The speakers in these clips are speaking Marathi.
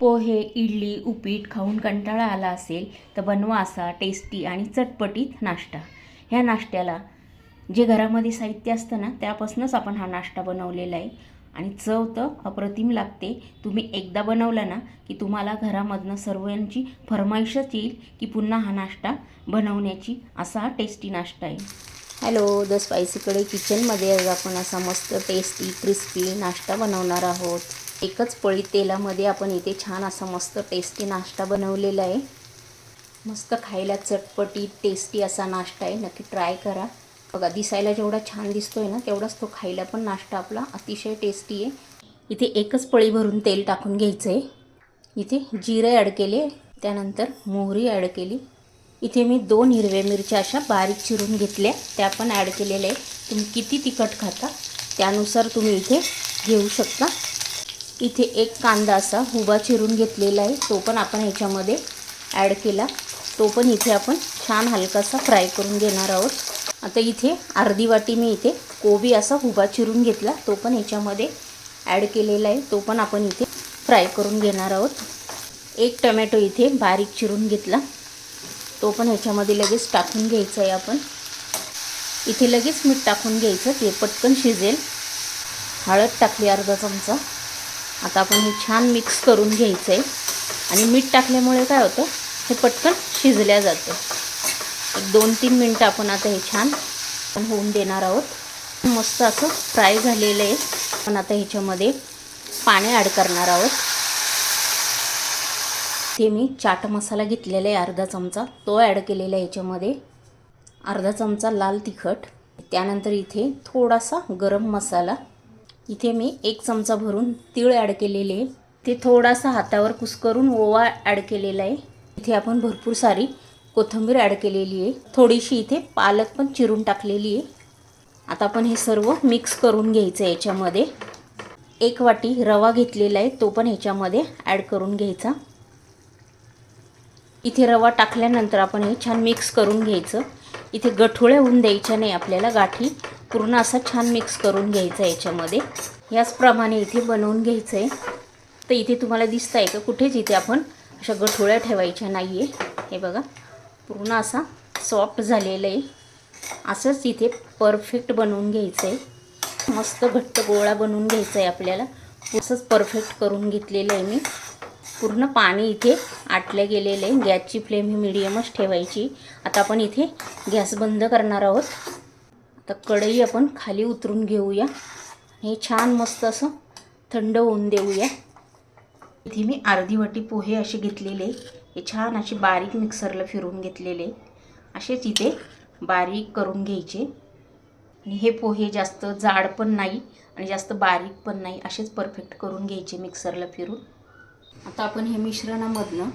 पोहे इडली उपीट खाऊन कंटाळा आला असेल तर बनवा असा टेस्टी आणि चटपटीत नाश्ता. ह्या नाश्त्याला जे घरामध्ये साहित्य असतं ना त्यापासूनच आपण हा नाश्ता बनवलेला आहे. आणि चव तर अप्रतिम लागते. तुम्ही एकदा बनवला ना की तुम्हाला घरामधनं सर्वांची फरमाईशच येईल की पुन्हा हा नाश्ता बनवण्याची असा हा टेस्टी नाश्ता आहे. हॅलो द स्पायसीकडे किचनमध्ये आज आपण असा मस्त टेस्टी क्रिस्पी नाश्ता बनवणार आहोत. एकच पळी तेलामध्ये आपण इथे छान असा मस्त टेस्टी नाश्ता बनवलेला आहे. मस्त खायला चटपटी टेस्टी असा नाश्ता आहे. नक्की ट्राय करा. बघा दिसायला जेवढा छान दिसतोय ना तेवढाच तो खायला पण नाश्ता आपला अतिशय टेस्टी आहे. इथे एकच पळी भरून तेल टाकून घ्यायचं आहे इथे जिरे ॲड केले त्यानंतर मोहरी ॲड केली. इथे मी दोन हिरव्या मिरच्या अशा बारीक चिरून घेतल्या. त्या पण ॲड केलेल्या आहे तुम्ही किती तिखट खाता त्यानुसार तुम्ही इथे घेऊ शकता. इथे एक कांदा असा उभा चिरून घेतलेला आहे. तो पण आपण ह्याच्यामध्ये ॲड केला. तो पण इथे आपण छान हलकासा फ्राय करून घेणार आहोत. आता इथे अर्धी वाटी मी इथे कोबी असा उभा चिरून घेतला. तो पण ह्याच्यामध्ये ॲड केलेला आहे. तो पण आपण इथे फ्राय करून घेणार आहोत. एक टमॅटो इथे बारीक चिरून घेतला. तो पण ह्याच्यामध्ये लगेच टाकून घ्यायचा आहे आपण. इथे लगेच मीठ टाकून घ्यायचं. ते पटकन शिजेल. हळद टाकली अर्धा चमचा. आता आपण हे छान मिक्स करून घ्यायचं आहे आणि मीठ टाकल्यामुळे काय होतं हे पटकन शिजल्या जातं. एक दोन तीन मिनटं आपण आता हे छान होऊन देणार आहोत. मस्त असं फ्राय झालेलं आहे. आपण आता ह्याच्यामध्ये पाणी ॲड करणार आहोत. ते मी चाट मसाला घेतलेला आहे अर्धा चमचा. तो ॲड केलेला आहे ह्याच्यामध्ये. अर्धा चमचा लाल तिखट. त्यानंतर इथे थोडासा गरम मसाला. इथे मी एक चमचा भरून तीळ ॲड केलेले आहे. ते थोडासा हातावर कुस्करून ओवा ॲड केलेला आहे. इथे आपण भरपूर सारी कोथिंबीर ॲड केलेली आहे. थोडीशी इथे पालक पण चिरून टाकलेली आहे. आता आपण हे सर्व मिक्स करून घ्यायचं आहे याच्यामध्ये. एक वाटी रवा घेतलेला आहे तो पण ह्याच्यामध्ये ॲड करून घ्यायचा. इथे रवा टाकल्यानंतर आपण हे छान मिक्स करून घ्यायचं. इथे गठुळ्या होऊन द्यायच्या नाही आपल्याला गाठी. पूर्ण असा छान मिक्स करून घ्यायचा याच्यामध्ये. याचप्रमाणे इथे बनवून घ्यायचं आहे तर इथे तुम्हाला दिसतं आहे का? कुठेच इथे आपण अशा गठोळ्या ठेवायच्या नाही आहे हे बघा पूर्ण असा सॉफ्ट झालेलं आहे. असंच इथे परफेक्ट बनवून घ्यायचं आहे मस्त घट्ट गोळा बनवून घ्यायचा आहे आपल्याला. असंच परफेक्ट करून घेतलेलं आहे मी. पूर्ण पाणी इथे आटलं गेलेलं आहे. गॅसची फ्लेम ही मिडियमच ठेवायची. आता आपण इथे गॅस बंद करणार आहोत. आता कढई आपण खाली उतरून घेऊया. हे छान मस्त असं थंड होऊन देऊया. इथे मी अर्धी वाटी पोहे असे घेतलेले. हे छान असे बारीक मिक्सरला फिरून घेतलेले. असेच इथे बारीक करून घ्यायचे. आणि हे पोहे जास्त जाड पण नाही आणि जास्त बारीक पण नाही असेच परफेक्ट करून घ्यायचे मिक्सरला फिरून. आता आपण हे मिश्रणामधनं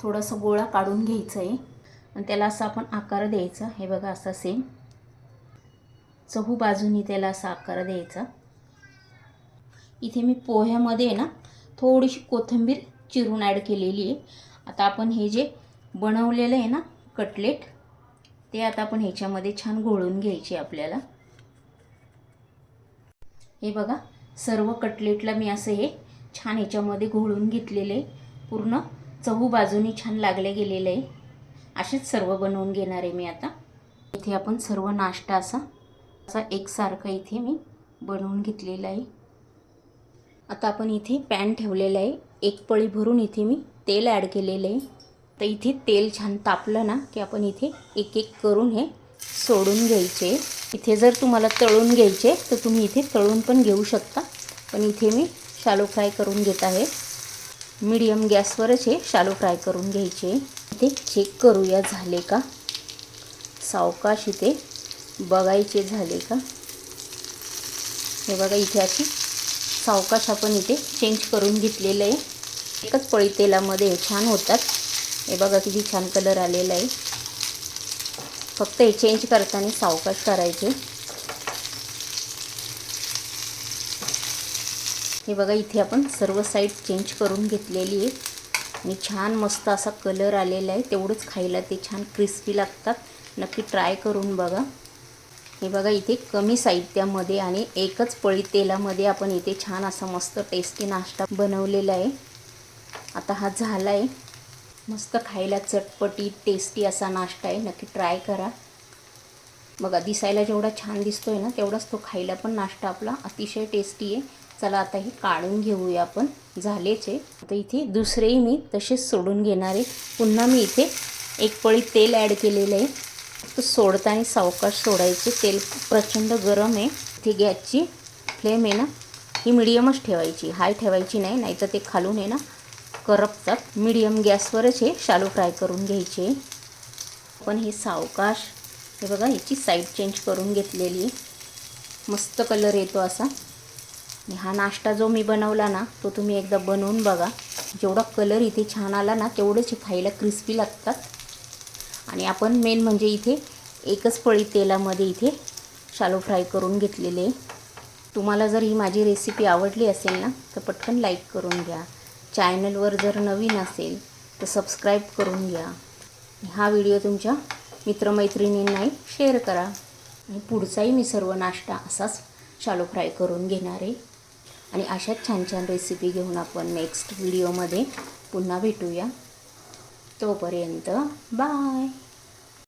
थोडंसं गोळा काढून घ्यायचं आहे आणि त्याला असा आपण आकार द्यायचा. हे बघा असा सेम चहू बाजूनी त्याला असा आकार द्यायचा. इथे मी पोह्यामध्ये ना थोडीशी कोथिंबीर चिरून ॲड केलेली आहे. आता आपण हे जे बनवलेलं आहे ना कटलेट ते आता आपण ह्याच्यामध्ये छान घोळून घ्यायचे आपल्याला. हे बघा सर्व कटलेटला मी असं हे छान ह्याच्यामध्ये घोळून घेतलेले पूर्ण चहू बाजूनी छान लागले गेलेले आहे. असेच सर्व बनवून घेणार आहे मी आता. इथे आपण सर्व नाश्ता असा असा एकसारखा इथे मी बनवून घेतलेला आहे. आता आपण इथे पॅन ठेवलेला आहे. एक पळी भरून इथे मी तेल ॲड केलेलं आहे. तर इथे तेल छान तापलं ना की आपण इथे एक एक करून हे सोडून घ्यायचे. इथे जर तुम्हाला तळून घ्यायचे तर तुम्ही इथे तळून पण घेऊ शकता. पण इथे मी शालो फ्राय करून घेत आहे. मीडियम गॅसवरच हे शालो फ्राय करून घ्यायचे. इथे चेक करूया झाले का? सावकाश इथे बघायचे झाले का? हे बघा इथे अशी सावकाश आपण इथे चेंज करून घेतलेलं आहे. एकच पळी तेलामध्ये छान होतात. हे बघा किती छान कलर आलेला आहे. फक्त हे चेंज करताना सावकाश करायचे. हे बघा इथे आपण सर्व साईड चेंज करून घेतलेली आहे. आणि छान मस्त असा कलर आलेला आहे. तेवढंच खायला ते छान क्रिस्पी लागतात. नक्की ट्राय करून बघा. हे बघा इथे कमी साहित्यामध्ये आणि एकच पळी तेलामध्ये आपण इथे छान असा मस्त टेस्टी नाश्ता बनवलेला आहे. आता हा झाला आहे मस्त खायला चटपटी टेस्टी असा नाश्ता आहे. नक्की ट्राय करा. बघा दिसायला जेवढा छान दिसतो आहे ना तेवढाच तो खायला पण नाश्ता आपला अतिशय टेस्टी आहे. चला आता हे काढून घेऊया आपण. झालेच आहे. आता इथे दुसरेही मी तसेच सोडून घेणार आहे. पुन्हा मी इथे एक पळी तेल ॲड केलेलं आहे. तो सोडताना सावकाश सोडायचे. तेल प्रचंड गरम आहे. ती गॅसची फ्लेम आहे ना ही मिडियमच ठेवायची. हाय ठेवायची नाही नाहीतर ते खालून आहे ना करपतात. मिडियम गॅसवरच हे शालो फ्राय करून घ्यायचे. पण हे सावकाश हे बघा ह्याची साईड चेंज करून घेतलेली. आहे. मस्त कलर येतो असा. हा नाश्ता जो मी बनवला ना तो तुम्ही एकदा बनवून बघा. जेवढा कलर इथे छान आला ना तेवढेच हे खायला क्रिस्पी लागतात. आणि आपण मेन म्हणजे इथे एकच पळी तेलामध्ये इथे शालो फ्राय करून घेतलेले आहे. तुम्हाला जर ही माझी रेसिपी आवडली असेल ना तर पटकन लाईक करून घ्या. चॅनलवर जर नवीन असेल तर सबस्क्राईब करून घ्या. हा व्हिडिओ तुमच्या मित्रमैत्रिणींनाही शेअर करा. आणि पुढचाही मी सर्व नाश्ता असाच शालो फ्राय करून घेणार आहे. आणि अशाच छान छान रेसिपी घेऊन आपण नेक्स्ट व्हिडिओमध्ये पुन्हा भेटूया. तोपर्यंत बाय